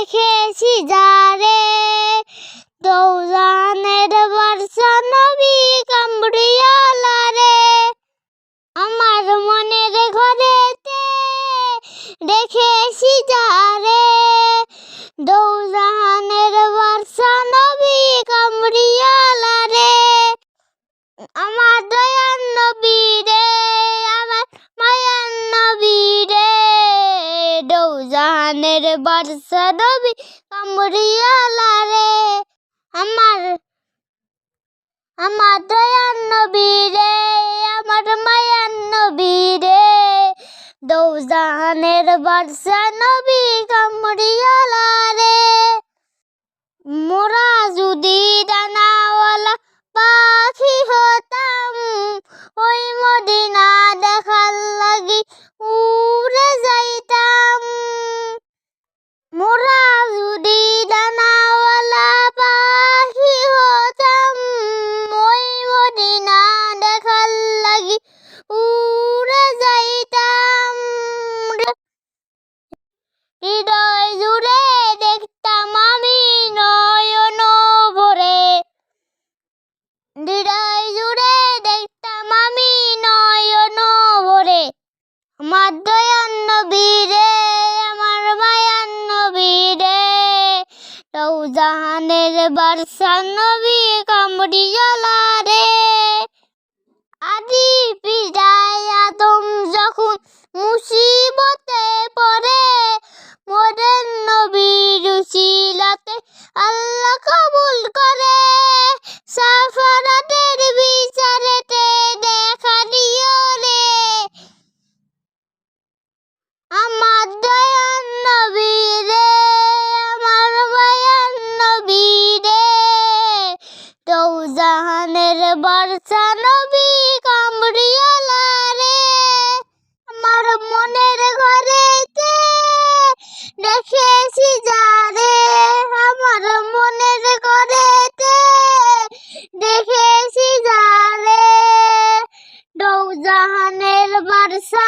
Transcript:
দেখেছি যারে। দৌজানের বর্ষা নবী কামড়িয়ালা রে আমার মনের ঘরেতে দেখেছি যারে। দৌজানের বর্ষা রবি কামড়িয়ালা রে আমার আমার দয়ার নবী রে, আমার মায়ার নবী রে। দৌজানের বর্ষা নবী কামড়িয়ালা হৃদয় জুড়ে দেখতাম আমি নয়ন ভরে। হৃদয় জুড়ে দেখতাম আমি নয়ন ভরে। আমার দয়ার নবী রে আমার মায়ার নবী রে জাহানের বারসা নবী কামড়িয়ালা রে বর্ষা নবী কামড়িয়ালা রে। আমার মনের ঘরে দেখেছি যারে আমার মনের ঘরেতে দেখেছি যারে জাহানের বর্ষা